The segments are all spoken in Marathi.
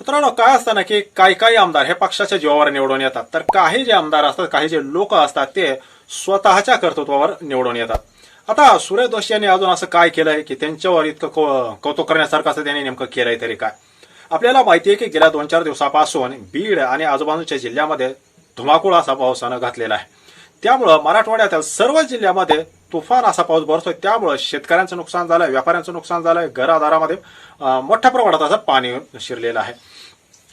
मित्रांनो काय असतं ना की काही काही आमदार हे पक्षाच्या जीवावर निवडून येतात. तर काही जे आमदार असतात काही जे लोक असतात ते स्वतःच्या कर्तृत्वावर निवडून येतात. आता सुरेश दोशी यांनी अजून असं काय केलंय की त्यांच्यावर इतकं कौतुक करण्यासारखं असं त्यांनी नेमकं केलंय तरी काय? आपल्याला माहिती आहे की गेल्या दोन चार दिवसापासून बीड आणि आजूबाजूच्या जिल्ह्यामध्ये धुमाकूळ असा पावसानं घातलेला आहे. त्यामुळं मराठवाड्यातील सर्व जिल्ह्यामध्ये तुफान असा पाऊस बरसतोय. त्यामुळं शेतकऱ्यांचं नुकसान झालंय व्यापाऱ्यांचं नुकसान झालंय घरादारामध्ये मोठ्या प्रमाणात असं पाणी शिरलेलं आहे.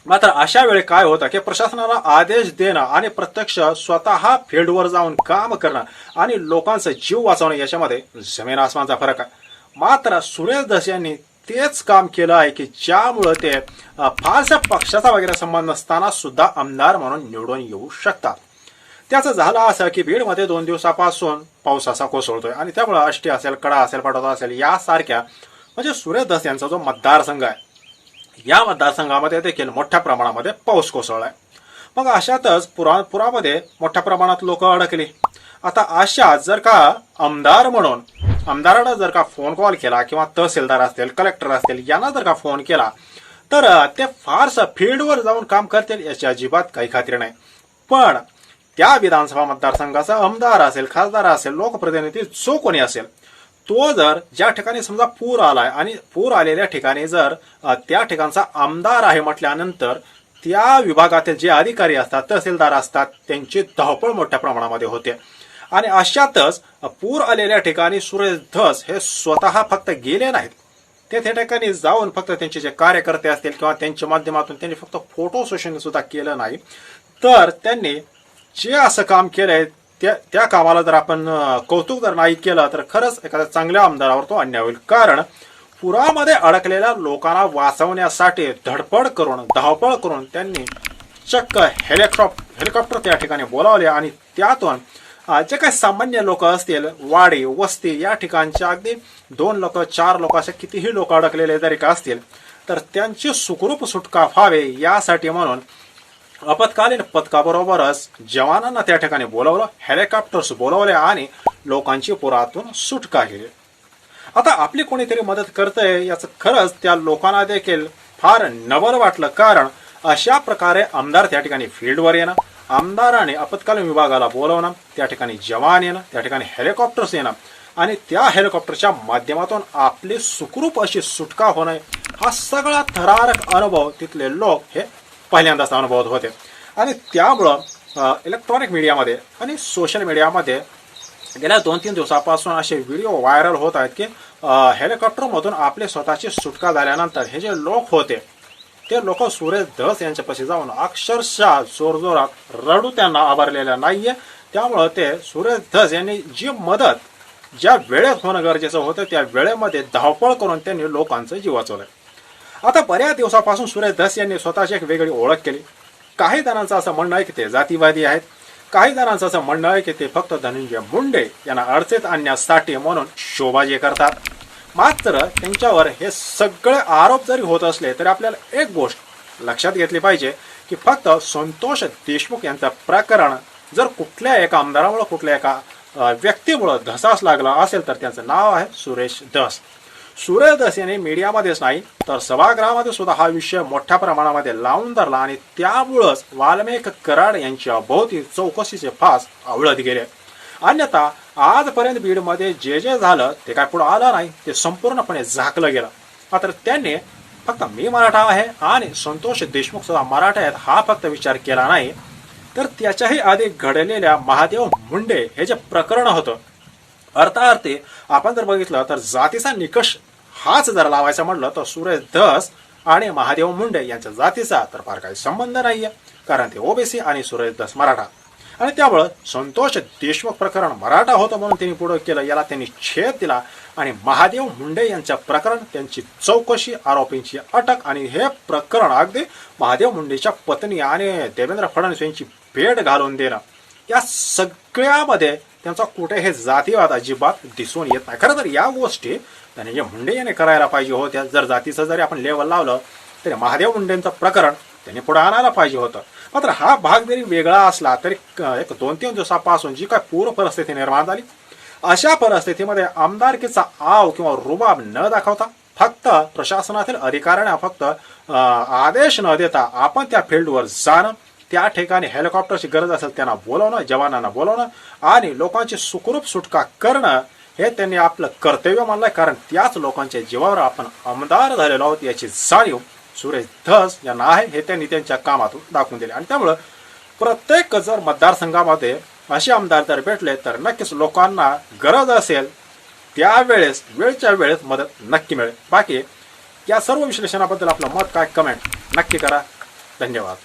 मात्र अशा वेळी काय होतं की प्रशासनाला आदेश देणं आणि प्रत्यक्ष स्वतः फील्डवर जाऊन काम करणं आणि लोकांचा जीव वाचवणं याच्यामध्ये जमीन आसमानचा फरक आहे. मात्र सुरेश दस यांनी तेच काम केलं आहे की ज्यामुळं ते फारसा फारशा पक्षाचा वगैरे संबंध नसताना सुद्धा आमदार म्हणून निवडून येऊ शकतात. त्याचं झालं असं की बीडमध्ये दोन दिवसापासून पाऊस असा कोसळतोय. आणि त्यामुळं अष्टी असेल कडा असेल पाटोदा असेल यासारख्या म्हणजे सूर्यदास यांचा जो मतदारसंघ आहे या मतदारसंघामध्ये देखील मोठ्या प्रमाणामध्ये पाऊस कोसळला आहे मग अशातच पुरा पुरामध्ये मोठ्या प्रमाणात लोक अडकली. आता अशा जर का आमदार म्हणून आमदारानं जर का फोन कॉल केला किंवा तहसीलदार असतील कलेक्टर असतील यांना जर का फोन केला तर ते फारसं फील्डवर जाऊन काम करतील याची अजिबात काही खात्री नाही. पण त्या विधानसभा मतदारसंघाचा आमदार असेल खासदार असेल लोकप्रतिनिधी जो कोणी असेल तो जर ज्या ठिकाणी समजा पूर आलाय आणि पूर आलेल्या ठिकाणी जर त्या ठिकाणचा आमदार आहे म्हटल्यानंतर त्या विभागातील जे अधिकारी असतात तहसीलदार असतात त्यांची धावपळ मोठ्या प्रमाणामध्ये होते. आणि अशातच पूर आलेल्या ठिकाणी सुरेश धस हे स्वतः फक्त गेले नाहीत. ते त्या ठिकाणी जाऊन फक्त त्यांचे जे कार्यकर्ते असतील किंवा त्यांच्या माध्यमातून त्यांनी फक्त फोटो सेशन सुद्धा केलं नाही. तर त्यांनी जे असं काम केलंय त्या त्या कामाला जर आपण कौतुक जर नाही केलं तर खरंच एखाद्या चांगल्या आमदारावर तो अन्याय होईल. कारण पुरामध्ये अडकलेल्या लोकांना वाचवण्यासाठी धडपड करून धावपळ करून त्यांनी चक्क हेलिकॉप्टर हेलिकॉप्टर त्या ठिकाणी बोलावले आणि त्यातून जे काही सामान्य लोक असतील वाडी वस्ती या ठिकाणच्या अगदी दोन लोक चार लोक असे कितीही लोक अडकलेले जरी का असतील तर त्यांची सुखरूप सुटका व्हावे यासाठी म्हणून आपत्कालीन पथकाबरोबरच जवानांना त्या ठिकाणी बोलावलं हेलिकॉप्टर्स बोलावले आणि लोकांची पुरातून सुटका केली आता आपली कोणीतरी मदत करतंय याचं खरंच त्या लोकांना देखील फार नवल वाटलं. कारण अशा प्रकारे आमदार त्या ठिकाणी फील्डवर येणं आमदाराने आपत्कालीन विभागाला बोलवणं त्या ठिकाणी जवान येणं त्या ठिकाणी हेलिकॉप्टर्स येणं आणि त्या हेलिकॉप्टरच्या माध्यमातून आपली सुखरूप अशी सुटका होणं हा सगळा थरारक अनुभव तिथले लोक हे पहिल्यांदाच अनुभवत होते. आणि त्यामुळं इलेक्ट्रॉनिक मीडियामध्ये आणि सोशल मीडियामध्ये गेल्या दोन तीन दिवसापासून असे व्हिडिओ व्हायरल होत आहेत की हेलिकॉप्टरमधून आपले स्वतःची सुटका झाल्यानंतर हे जे लोक होते ते लोक सुरेश धस यांच्यापाशी जाऊन अक्षरशः जोरजोरात रडू त्यांना आभारलेल्या नाहीये. त्यामुळं ते सुरेश धस यांनी जी मदत ज्या वेळेत होणं गरजेचं होतं त्या वेळेमध्ये धावपळ करून त्यांनी लोकांचं जीव वाचवलं आता बऱ्याच दिवसापासून सुरेश धस यांनी स्वतःची एक वेगळी ओळख केली. काही जणांचं असं म्हणणं आहे की ते जातीवादी आहेत. काही जणांचं असं म्हणणं आहे की ते फक्त धनंजय मुंडे यांना अडचणीत आणण्यासाठी म्हणून शोभाजी करतात. मात्र त्यांच्यावर हे सगळे आरोप जरी होत असले तरी आपल्याला एक गोष्ट लक्षात घेतली पाहिजे की फक्त संतोष देशमुख यांचं प्रकरण जर कुठल्या एका आमदारामुळं कुठल्या एका व्यक्तीमुळं धसास लागला असेल तर त्यांचं नाव आहे सुरेश धस. सुरेश यांनी मीडियामध्येच नाही तर सभागृहामध्ये सुद्धा हा विषय मोठ्या प्रमाणामध्ये लावून धरला आणि त्यामुळंच वाल्मेक कराड यांच्या भोवती चौकशीचे फास आवळत गेले. अन्यथा आजपर्यंत बीडमध्ये जे जे झालं ते काय पुढे आलं नाही ते संपूर्णपणे झाकलं गेलं. मात्र त्यांनी फक्त मी मराठा आहे आणि संतोष देशमुख सुद्धा मराठा आहेत हा फक्त विचार केला नाही. तर त्याच्याही आधी घडलेल्या महादेव मुंडे हे जे प्रकरण होतं अर्थार्थी आपण जर बघितलं तर जातीचा निकष हाच जर लावायचा म्हटलं तर सुरेश धस आणि महादेव मुंडे यांच्या जातीचा तर फार काही संबंध नाहीये कारण ते ओबीसी आणि सुरेश धस मराठा. आणि त्यामुळं संतोष देशमुख प्रकरण मराठा होतं म्हणून त्यांनी पुढं केलं याला त्यांनी छेद दिला आणि महादेव मुंडे यांच्या प्रकरण त्यांची चौकशी आरोपींची अटक आणि हे प्रकरण अगदी महादेव मुंडेच्या पत्नी आणि देवेंद्र फडणवीस यांची भेट घालून देणं. या सगळ्यामध्ये त्यांचा कुठे हे जातीवाद अजिबात दिसून येत नाही. खरं तर या गोष्टी धनंजय मुंडे याने करायला पाहिजे होत्या. जर जातीचं जरी आपण लेवल लावलं तरी महादेव मुंडेंचं प्रकरण त्यांनी पुढे आणायला पाहिजे होतं. मात्र हा भाग जरी वेगळा असला तरी एक दोन तीन दिवसापासून जी काय पूर परिस्थिती निर्माण झाली अशा परिस्थितीमध्ये आमदारकीचा आव किंवा रुबाब न दाखवता फक्त प्रशासनातील अधिकाऱ्यांना फक्त आदेश न देता आपण त्या फील्डवर जाणं त्या ठिकाणी हेलिकॉप्टरची गरज असेल त्यांना बोलवणं जवानांना बोलवणं आणि लोकांची सुखरूप सुटका करणं हे त्यांनी आपलं कर्तव्य मानलंय. कारण त्याच लोकांच्या जीवावर आपण आमदार झालेलो आहोत याची जाणीव सुरेश धस यांना आहे. हे त्यांनी त्यांच्या कामातून दाखवून दिले. आणि त्यामुळं प्रत्येक जर मतदारसंघामध्ये असे आमदार जर भेटले तर नक्कीच लोकांना गरज असेल त्यावेळेस वेळच्या वेळेस मदत नक्की मिळेल. बाकी या सर्व विश्लेषणाबद्दल आपलं मत काय कमेंट नक्की करा. धन्यवाद.